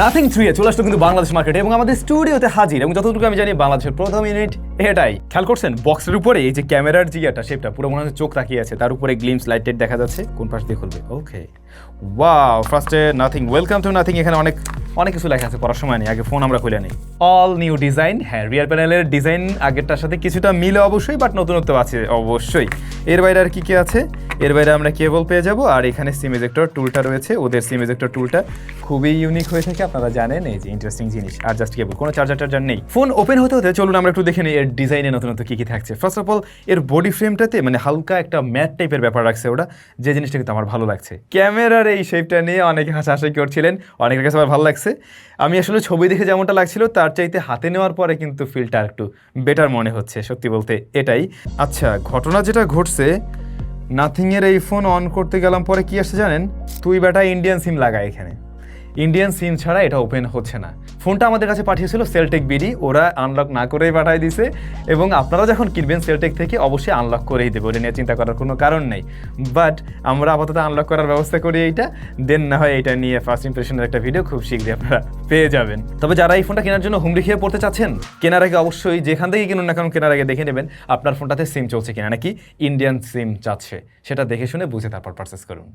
Nothing three চলে আসলো কিন্তু বাংলাদেশ মার্কেটে এবং আমাদের স্টুডিওতে হাজির এবং যতটুকু আমি জানি বাংলাদেশের প্রথম ইউনিট এটাই। খেয়াল করছেন? বক্সের উপরে এই যে ক্যামেরার যে ইয়েটা শেপটা পুরো মনে হচ্ছে চোখ তাকিয়ে আছে। তার উপরে গ্লিমস লাইটেড দেখা যাচ্ছে। কোন পাশ দিয়ে খুলবে? ওকে ওয়াও ফার্স্টে নাথিং ওয়েলকাম টু নাথিং এখানে অনেক অনেক কিছু লেখা আছে, পড়ার সময় নেই। আগে ফোন আমরা খুলে নিই। অল নিউ ডিজাইন হ্যাঁ রিয়ার প্যানেলের ডিজাইন আগেরটার সাথে কিছুটা মিলে অবশ্যই বাট নতুনত্ব আছে অবশ্যই। এর বাইরে আর কি কি আছে? এর বাইরে আমরা কেবল পেয়ে যাব, আর এখানে সিম এজেক্টর টুলটা রয়েছে। ওদের সিম এজেক্টর টুলটা খুবই ইউনিক হয়ে থাকে, আপনারা জানেন, এই যে ইন্টারেস্টিং জিনিস। আর জাস্ট কেবল, কোনো চার্জার টার্জার নেই। ফোন ওপেন হতে হতে চলুন, আমরা একটু দেখে নিই এর ডিজাইনে নতুনত্ব কী কী থাকছে। ফার্স্ট অফ অল এর বডি ফ্রেমটাতে মানে হালকা একটা ম্যাট টাইপের ব্যাপার রাখছে ওটা যে জিনিসটা কিন্তু আমার ভালো লাগছে। ক্যামেরার এই শেপটা নিয়ে অনেকে হাসাহাসি করছিলেন, অনেকের কাছে আমার ভালো লাগছে। আমি আসলে ছবি দেখে যেমনটা লাগছিল, তার চাইতে হাতে নেওয়ার পরে কিন্তু ফিলটা একটু বেটার মনে হচ্ছে, সত্যি বলতে এটাই। আচ্ছা ঘটনা যেটা ঘটছে নাথিংয়ের এই ফোন অন করতে গেলাম, পরে কি আসছে জানেন? তুই বেটা ইন্ডিয়ান সিম লাগা এখানে। ইন্ডিয়ান সিম ছাড়া এটা ওপেন হচ্ছে না। ফোনটা আমাদের কাছে পাঠিয়েছিল সেলটেক বিডি ওরা আনলক না করেই পাঠিয়ে দিছে এবং আপনারা যখন কিনবেন সেলটেক থেকে অবশ্যই আনলক করেই দেবে ওটা নিয়ে চিন্তা করার কোনো কারণ নেই। বাট আমরা আপাতত আনলক করার ব্যবস্থা করি এইটা দেন না হয় এটা নিয়ে ফার্স্ট ইমপ্রেশনের একটা ভিডিও খুব শীঘ্রই আপনারা পেয়ে যাবেন। তবে যারা এই ফোনটা কেনার জন্য হুমড়ি খেয়ে পড়তে চাচ্ছেন, কেনার আগে অবশ্যই যেখান থেকে কিনুন না কারণ কেনার আগে দেখে নেবেন আপনার ফোনটাতে সিম চলছে কিনা, নাকি ইন্ডিয়ান সিম চাচ্ছে, সেটা দেখে শুনে বুঝে তারপর পারচেস করুন।